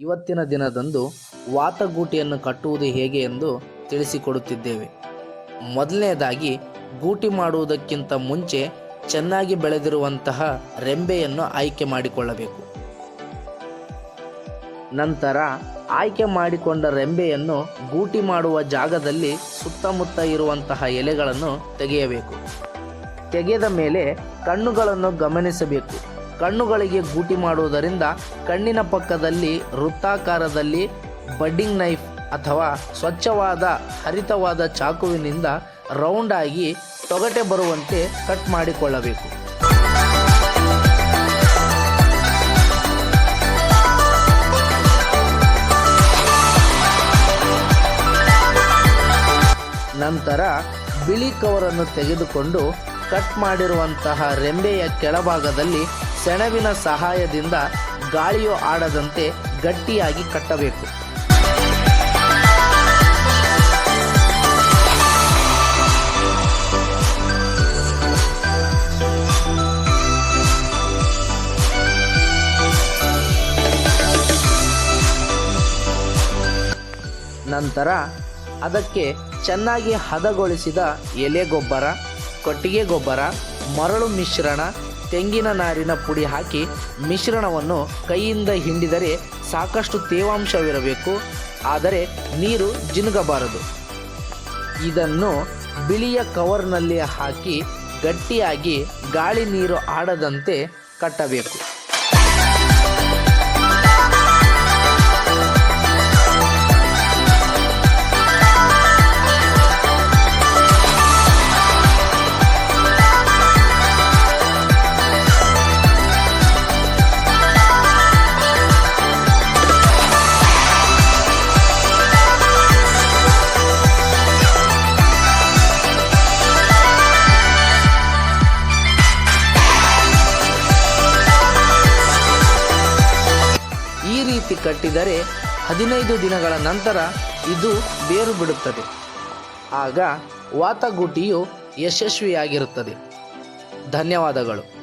ಇವತ್ತಿನ ದಿನದಂದು ವಾತಗೂಟಿಯನ್ನು ಕಟ್ಟುವುದು ಹೇಗೆ ಎಂದು ತಿಳಿಸಿಕೊಡುತ್ತಿದ್ದೇವೆ. ಮೊದಲನೇದಾಗಿ ಗೂಟಿ ಮಾಡುವುದಕ್ಕಿಂತ ಮುಂಚೆ ಚೆನ್ನಾಗಿ ಬೆಳೆದಿರುವಂತಹ ರೆಂಬೆಯನ್ನು ಆಯ್ಕೆ ಮಾಡಿಕೊಳ್ಳಬೇಕು. ನಂತರ ಆಯ್ಕೆ ಮಾಡಿಕೊಂಡ ರೆಂಬೆಯನ್ನು ಗೂಟಿ ಮಾಡುವ ಜಾಗದಲ್ಲಿ ಸುತ್ತಮುತ್ತ ಇರುವಂತಹ ಎಲೆಗಳನ್ನು ತೆಗೆಯಬೇಕು. ತೆಗೆದ ಮೇಲೆ ಕಣ್ಣುಗಳನ್ನು ಗಮನಿಸಬೇಕು. ಕಣ್ಣುಗಳಿಗೆ ಗೂಟಿ ಮಾಡುವುದರಿಂದ ಕಣ್ಣಿನ ಪಕ್ಕದಲ್ಲಿ ವೃತ್ತಾಕಾರದಲ್ಲಿ ಬಡ್ಡಿಂಗ್ ನೈಫ್ ಅಥವಾ ಸ್ವಚ್ಛವಾದ, ಹರಿತವಾದ ಚಾಕುವಿನಿಂದ ರೌಂಡ್ ಆಗಿ ತೊಗಟೆ ಬರುವಂತೆ ಕಟ್ ಮಾಡಿಕೊಳ್ಳಬೇಕು. ನಂತರ ಬಿಳಿ ಕವರನ್ನು ತೆಗೆದುಕೊಂಡು ಕಟ್ ಮಾಡಿರುವಂತಹ ರೆಂಬೆಯ ಕೆಳಭಾಗದಲ್ಲಿ ಸೆಣಬಿನ ಸಹಾಯದಿಂದ ಗಾಳಿಯು ಆಡದಂತೆ ಗಟ್ಟಿಯಾಗಿ ಕಟ್ಟಬೇಕು. ನಂತರ ಅದಕ್ಕೆ ಚೆನ್ನಾಗಿ ಹದಗೊಳಿಸಿದ ಎಲೆ ಗೊಬ್ಬರ ಕೊಟ್ಟಿಗೆ ಗೊಬ್ಬರ, ಮರಳು ಮಿಶ್ರಣ ತೆಂಗಿನ ನಾರಿನ ಪುಡಿ ಹಾಕಿ ಮಿಶ್ರಣವನ್ನು ಕೈಯಿಂದ ಹಿಂಡಿದರೆ ಸಾಕಷ್ಟು ತೇವಾಂಶವಿರಬೇಕು. ಆದರೆ ನೀರು ಜಿನುಗಬಾರದು. ಇದನ್ನು ಬಿಳಿಯ ಕವರ್ನಲ್ಲಿ ಹಾಕಿ ಗಟ್ಟಿಯಾಗಿ ಗಾಳಿ ನೀರು ಆಡದಂತೆ ಕಟ್ಟಬೇಕು. ರೀತಿ ಕಟ್ಟಿದರೆ ಹದಿನೈದು ದಿನಗಳ ನಂತರ ಇದು ಬೇರು ಬಿಡುತ್ತದೆ. ಆಗ ವಾತಗೂಟಿಯು ಯಶಸ್ವಿಯಾಗಿರುತ್ತದೆ. ಧನ್ಯವಾದಗಳು.